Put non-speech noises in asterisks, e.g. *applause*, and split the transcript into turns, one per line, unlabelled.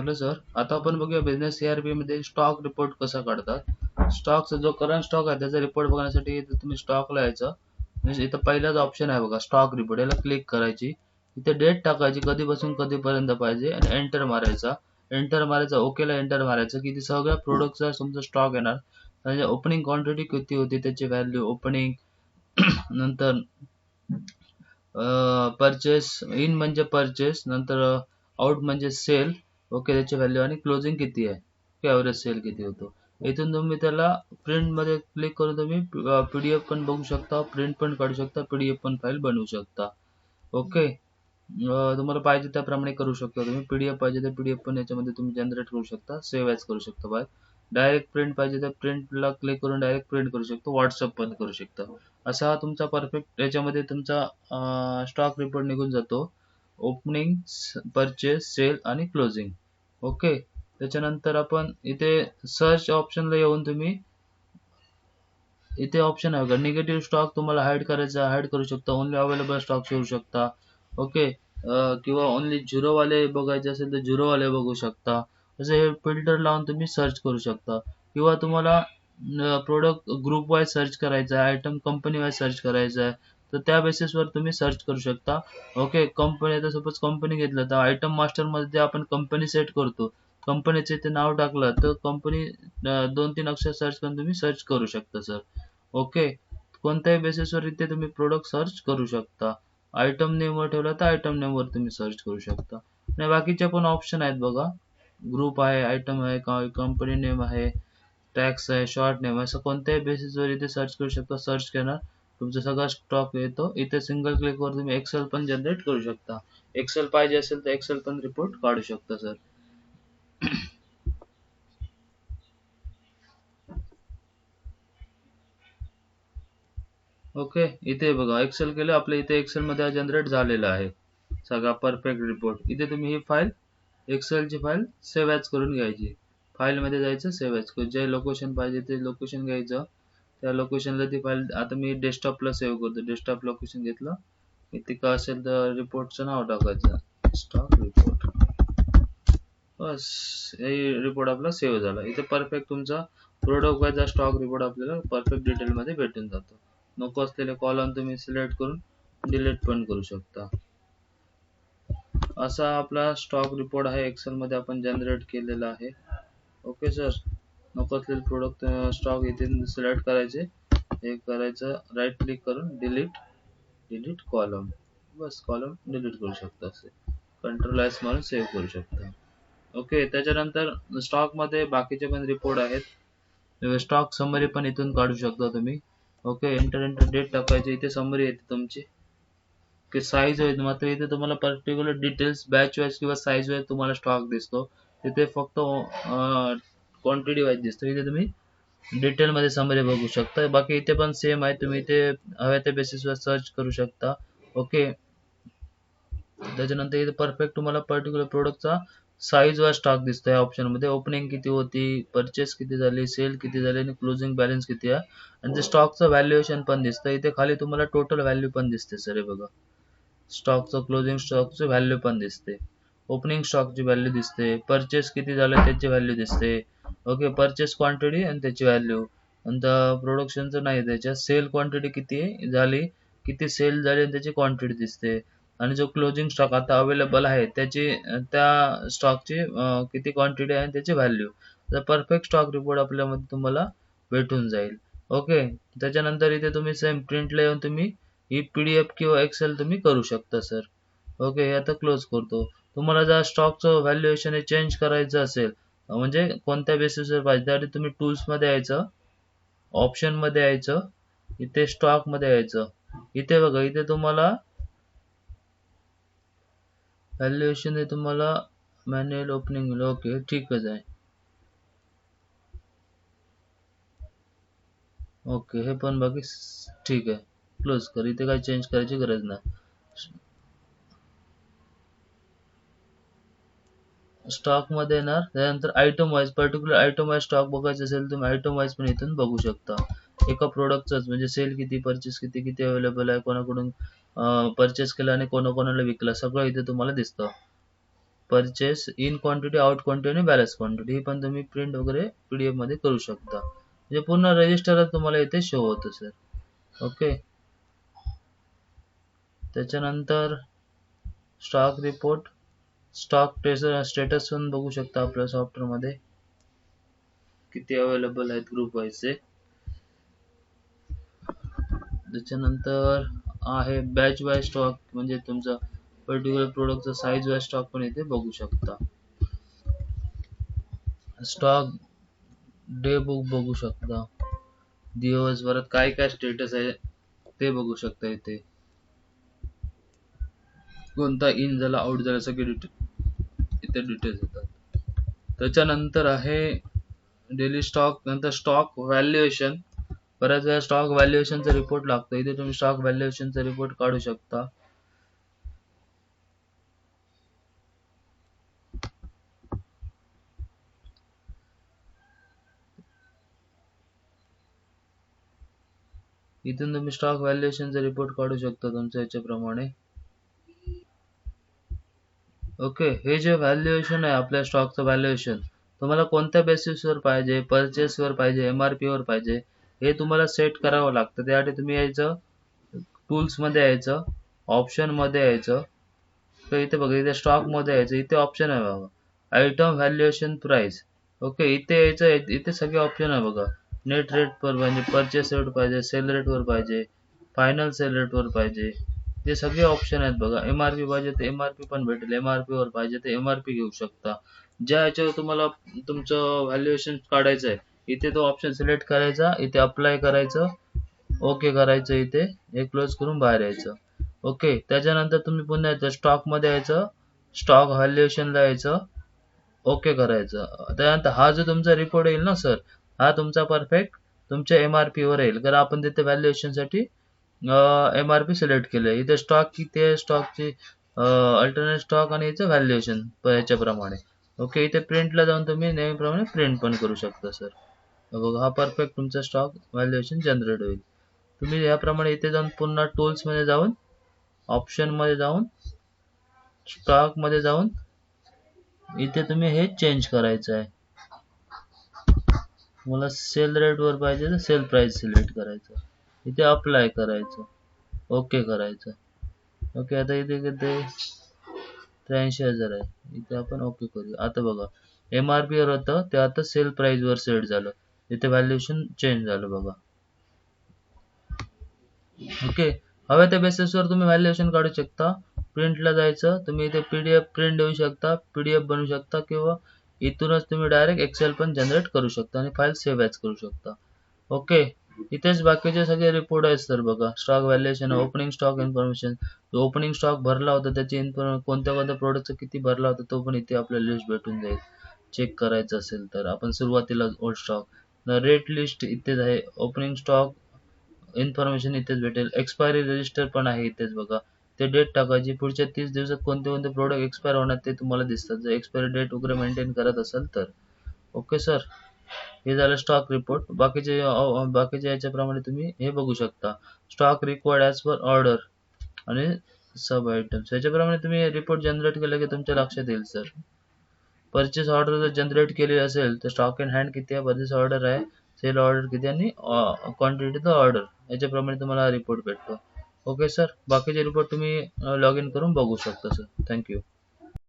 Hello sir आता आपण बघूया बिझनेस सीआरपी मध्ये स्टॉक रिपोर्ट कसा काढतात. स्टॉकचा जो करंट स्टॉक आहे त्याचा रिपोर्ट बघण्यासाठी तुम्ही स्टॉकला यायचं. म्हणजे इथं पहिलाच ऑप्शन आहे बघा स्टॉक रिपोर्ट याला क्लिक करायची. इथे डेट टाकायची कधीपासून कधीपर्यंत पाहिजे आणि एंटर मारायचा. एंटर मारायचा ओकेला एंटर मारायचं की सगळ्या प्रोडक्टचा तुमचा स्टॉक येणार. म्हणजे ओपनिंग क्वांटिटी किती होती त्याची व्हॅल्यू ओपनिंग *clears throat* नंतर परचेस इन म्हणजे परचेस नंतर आउट म्हणजे सेल ओके त्याची व्हॅल्यू आणि क्लोजिंग किती आहे? ॲव्हरेज सेल किती होतो? इथून तुम्ही त्याला प्रिंटमध्ये क्लिक करून तुम्ही पी डी एफ पण बघू शकता प्रिंट पण काढू शकता पी डी एफ पण फाईल बनवू शकता. ओके? तुम्हाला पाहिजे त्याप्रमाणे करू शकता तुम्ही. पी डी एफ पाहिजे तर पी डी एफ पण याच्यामध्ये तुम्ही जनरेट करू शकता सेव्ह ॲज करू शकता बाय डायरेक्ट प्रिंट पाहिजे तर प्रिंटला क्लिक करून डायरेक्ट प्रिंट करू शकतो व्हॉट्सअप पण करू शकता. असा तुमचा परफेक्ट याच्यामध्ये तुमचा स्टॉक रिपोर्ट निघून जातो. ओपनिंग परचेस सेल आणि क्लोजिंग ओके. त्याच्यानंतर आपण इथे सर्च ऑप्शनला येऊन तुम्ही इथे ऑप्शन आहे का निगेटिव्ह स्टॉक तुम्हाला हाईड करायचा हाईड करू शकता. ओनली अवेलेबल स्टॉक ठेवू शकता. ओके. किंवा ओनली झिरो वाले बघायचे असेल तर झिरो वाले बघू शकता. असं हे फिल्टर लावून तुम्ही सर्च करू शकता. किंवा तुम्हाला प्रोडक्ट ग्रुप वाईज सर्च करायचा आहे. आयटम कंपनी वाईज सर्च करायचा आहे. तर त्या बेसिसवर तुम्ही सर्च करू शकता. ओके कंपनी आता सपोज कंपनी घेतलं तर आयटम मास्टरमध्ये आपण कंपनी सेट करतो. कंपनीचे ते नाव टाकलं तर कंपनी दोन तीन अक्षर सर्च करून तुम्ही सर्च करू शकता सर ओके कोणत्याही बेसिसवर इथे तुम्ही प्रोडक्ट सर्च करू शकता. आयटम नेमवर ठेवला तर आयटम नेमवर तुम्ही सर्च करू शकता. आणि बाकीचे पण ऑप्शन आहेत बघा. ग्रुप आहे आयटम आहे कंपनी नेम आहे टॅक्स आहे शॉर्ट नेम आहे असं कोणत्याही बेसिसवर इथे सर्च करू शकता सर्च करणार. तुमचा सगळा स्टॉक येतो. इथे सिंगल क्लिक वर तुम्ही एक्सेल पण जनरेट करू शकता. एक्सेल पाहिजे असेल तर एक्सेल पण रिपोर्ट काढू शकता सर ओके इथे बघा. एक्सेल केलं आपल्या इथे एक्सेल मध्ये जनरेट झालेला आहे. सगळा परफेक्ट रिपोर्ट इथे तुम्ही ही फाईल एक्सेलची फाईल सेव्ह ॲज करून घ्यायची. फाईल मध्ये जायचं सेव्ह ॲज जे लोकेशन पाहिजे ते लोकेशन घ्यायचं. त्या लोकेशनला ती फाईल आता मी डेस्कटॉपला सेव्ह करतो. डेस्कटॉप लोकेशन घेतलं. इथे का असेल तर रिपोर्टचं नाव टाकायचं. स्टॉक रिपोर्ट बस हे रिपोर्ट आपला सेव्ह झाला. इथे परफेक्ट तुमचा प्रोडक्ट स्टॉक रिपोर्ट आपल्याला परफेक्ट डिटेल मध्ये भेटून जातो. नको असलेले कॉलम तुम्ही सिलेक्ट करून डिलीट पण करू शकता. असा आपला स्टॉक रिपोर्ट आहे. एक्सेल मध्ये आपण जनरेट केलेला आहे. ओके सर नको असलेले प्रोडक्ट स्टॉक इथे सिलेक्ट करायचे. हे करायचं राईट क्लिक करून डिलीट डिलीट कॉलम बस कॉलम डिलीट करू शकता असे. कंट्रोल एस मारून सेव्ह करू शकता. ओके त्याच्यानंतर स्टॉकमध्ये बाकीचे पण रिपोर्ट आहेत. स्टॉक समरी पण इथून काढू शकता तुम्ही. ओके एंटर एंटर डेट टाकायची. इथे समरी येते तुमची. की साईज होईल मात्र इथे तुम्हाला पर्टिक्युलर डिटेल्स बॅच वाईज किंवा साईज वाईज तुम्हाला स्टॉक दिसतो. तिथे फक्त क्वांटिटी वाईज दिसतो इथे तुम्ही डिटेल मध्ये समरी बघू शकता. बाकी इथे पण सेम आहे. तुम्ही इथे हव्या त्या बेसिसवर सर्च करू शकता. ओके त्याच्यानंतर इथे परफेक्ट तुम्हाला पर्टिक्युलर प्रोडक्टचा साईज वर स्टॉक दिसतो या ऑप्शनमध्ये ओपनिंग किती होती परचेस किती झाली सेल किती झाली आणि क्लोजिंग बॅलन्स किती आहे. आणि ते स्टॉकचं व्हॅल्युएशन पण दिसतं इथे खाली तुम्हाला टोटल व्हॅल्यू पण दिसते सर हे बघा. स्टॉकचं क्लोजिंग स्टॉकचं व्हॅल्यू पण दिसते. ओपनिंग स्टॉकची व्हॅल्यू दिसते. परचेस किती झालं त्याची व्हॅल्यू दिसते. ओके परचेस क्वांटिटी आणि त्याची व्हॅल्यू नंतर प्रोडक्शनचं नाही त्याच्यात सेल क्वांटिटी किती झाली किती सेल झाली आणि त्याची क्वांटिटी दिसते. आणि जो क्लोजिंग स्टॉक आता अवेलेबल आहे त्याची त्या स्टॉकची किती क्वांटिटी आहे त्याची व्हॅल्यू तर परफेक्ट स्टॉक रिपोर्ट आपल्यामध्ये तुम्हाला भेटून जाईल. ओके त्याच्यानंतर इथे तुम्ही सेम प्रिंटला येऊन तुम्ही ही पीडीएफ किंवा एक्सेल तुम्ही करू शकता सर ओके हे आता क्लोज करतो. तुम्हाला जर स्टॉकचं व्हॅल्युएशन हे चेंज करायचं असेल म्हणजे कोणत्या बेसिसवर पाहिजे? त्यासाठी तुम्ही टूल्समध्ये यायचं ऑप्शनमध्ये यायचं इथे स्टॉकमध्ये यायचं. इथे बघा इथे तुम्हाला व्हॅल्युएशन हे तुम्हाला मॅन्युअल ओपनिंग ओके ठीकच आहे. ओके हे पण बाकी ठीक आहे क्लोज कर. इथे काही चेंज करायची गरज नाही. स्टॉकमध्ये येणार त्यानंतर item wise particular item wise stock बघायचा असेल तुम्ही आयटम वाईज पण इथून बघू शकता. एका प्रोडक्टच म्हणजे सेल किती परचेस किती किती अवेलेबल आहे कोणाकडून परचेस केला आणि कोणाकोणाला विकलं सगळं इथे तुम्हाला दिसतं. Purchase in quantity out quantity आणि बॅलन्स क्वांटिटी ही पण तुम्ही प्रिंट वगैरे पीडीएफमध्ये करू शकता. म्हणजे पूर्ण रजिस्टर तुम्हाला इथे शो होतं सर ओके त्याच्यानंतर स्टॉक रिपोर्ट स्टॉक स्टेटस पण बघू शकता आपल्या सॉफ्टवेअरमध्ये. किती अवेलेबल आहेत ग्रुप वाईजचे त्याच्यानंतर आहे बॅच वाईज स्टॉक म्हणजे तुमचा पर्टिक्युलर प्रोडक्टचा साईज वाईज स्टॉक पण इथे बघू शकता. स्टॉक डे बुक बघू शकता. दिवसभरात काय काय स्टेटस आहे ते बघू शकता इथे. कोणता इन झाला आउट झाला सगळे डिटेल इथे डिटेल्स येतात. त्याच्यानंतर आहे डेली स्टॉक नंतर स्टॉक व्हॅल्युएशन बऱ्याच वेळा स्टॉक व्हॅल्युएशनचा रिपोर्ट लागतो. इथे तुम्ही स्टॉक व्हॅल्युएशनचा रिपोर्ट काढू शकता. इथून तुम्ही स्टॉक व्हॅल्युएशनचा रिपोर्ट काढू शकता तुमच्या याच्याप्रमाणे. ओके हे जे व्हॅल्युएशन आहे आपल्या स्टॉकचं व्हॅल्युएशन तुम्हाला कोणत्या बेसिसवर पाहिजे परचेसवर पाहिजे एम आर पीवर पाहिजे हे तुम्हाला सेट करावं लागतं. त्यासाठी तुम्ही यायचं टूल्समध्ये यायचं ऑप्शनमध्ये यायचं. तर इथे बघा इथे स्टॉकमध्ये यायचं इथे ऑप्शन आहे बघा. आयटम व्हॅल्युएशन प्राईस ओके इथे यायचं इथे सगळे ऑप्शन आहे बघा. नेट रेट पर पाहिजे परचेस रेट पाहिजे सेल रेटवर पाहिजे फायनल सेल रेटवर पाहिजे. ते सगळे ऑप्शन आहेत बघा. एम आर पी पाहिजे तर एम आर पी पण भेटेल. एम आर वर पाहिजे तर एम आर पी घेऊ शकता. ज्या याच्यावर तुम्हाला तुमचं व्हॅल्युएशन काढायचं आहे इथे तो ऑप्शन सिलेक्ट करायचा इथे अप्लाय करायचं ओके करायचं इथे हे क्लोज करून बाहेर यायचं. ओके त्याच्यानंतर तुम्ही पुन्हा यायचं स्टॉकमध्ये यायचं स्टॉक व्हॅल्युएशनला यायचं ओके करायचं. त्यानंतर हा जो तुमचा रिपोर्ट येईल ना सर हा तुमचा परफेक्ट तुमच्या एम आर पीवर येईल. कारण आपण तिथे व्हॅल्युएशनसाठी एम आर पी सिलेक्ट केलं इथे स्टॉक किती आहे? स्टॉकची अल्टरनेट स्टॉक आणि याचं व्हॅल्युएशन याच्याप्रमाणे. ओके इथे प्रिंटला जाऊन तुम्ही नेहमीप्रमाणे प्रिंट पण करू शकता सर बघा हा परफेक्ट तुमचा स्टॉक व्हॅल्युएशन जनरेट होईल. तुम्ही याप्रमाणे इथे जाऊन पुन्हा टूल्समध्ये जाऊन ऑप्शनमध्ये जाऊन स्टॉकमध्ये जाऊन इथे तुम्ही हे चेंज करायचं आहे. मला सेल रेटवर पाहिजे तर सेल प्राईस सिलेक्ट करायचं इथे अप्लाय करायचं. ओके करायचं. ओके आता इथे किती? त्र्याऐंशी हजार आहे. इथे आपण ओके करू आता बघा एम आर पी वर होतं ते आता सेल प्राइस वर सेट झालं. इथे व्हॅल्युएशन चेंज झालं बघा. ओके हव्या त्या बेसिसवर तुम्ही व्हॅल्युएशन काढू शकता. प्रिंटला जायचं तुम्ही इथे पीडीएफ प्रिंट देऊ शकता पीडीएफ बनवू शकता किंवा इथूनच तुम्ही डायरेक्ट एक्सेल पण जनरेट करू शकता आणि फाईल सेव्ह ॲज करू शकता. ओके इथेच बाकीचे सगळे रिपोर्ट आहेत सर बघा. Stock valuation opening stock information opening stock भरला होता त्याची इन्फॉर्मेशन कोणत्या कोणत्या प्रोडक्टचा किती भरला होता तो पण इथे आपल्याला लिस्ट भेटून जाईल. चेक करायचं असेल तर. आपण सुरुवातीला ओल्ड स्टॉक रेट लिस्ट इथेच आहे. ओपनिंग स्टॉक इन्फॉर्मेशन इथेच भेटेल. एक्सपायरी रजिस्टर पण आहे इथेच बघा. ते डेट टाकायची पुढच्या तीस दिवसात कोणते कोणते प्रोडक्ट एक्सपायर होणार ते तुम्हाला दिसतात. जर एक्सपायरी डेट वगैरे मेंटेन करत असाल तर. ओके सर हे झालं स्टॉक रिपोर्ट बाकीचे बाकीच्या याच्याप्रमाणे तुम्ही हे बघू शकता. Stock required as per order आणि सब आयटम्स याच्याप्रमाणे तुम्ही रिपोर्ट जनरेट केलं की तुमच्या लक्षात येईल सर परचेस ऑर्डर जर जनरेट केली असेल तर स्टॉक इन हँड किती आहे परचेस ऑर्डर आहे सेल ऑर्डर किती आणि क्वांटिटी ऑर्डर याच्याप्रमाणे तुम्हाला रिपोर्ट भेटतो. ओके सर बाकीचे रिपोर्ट तुम्ही लॉग इन करून बघू शकता सर थँक्यू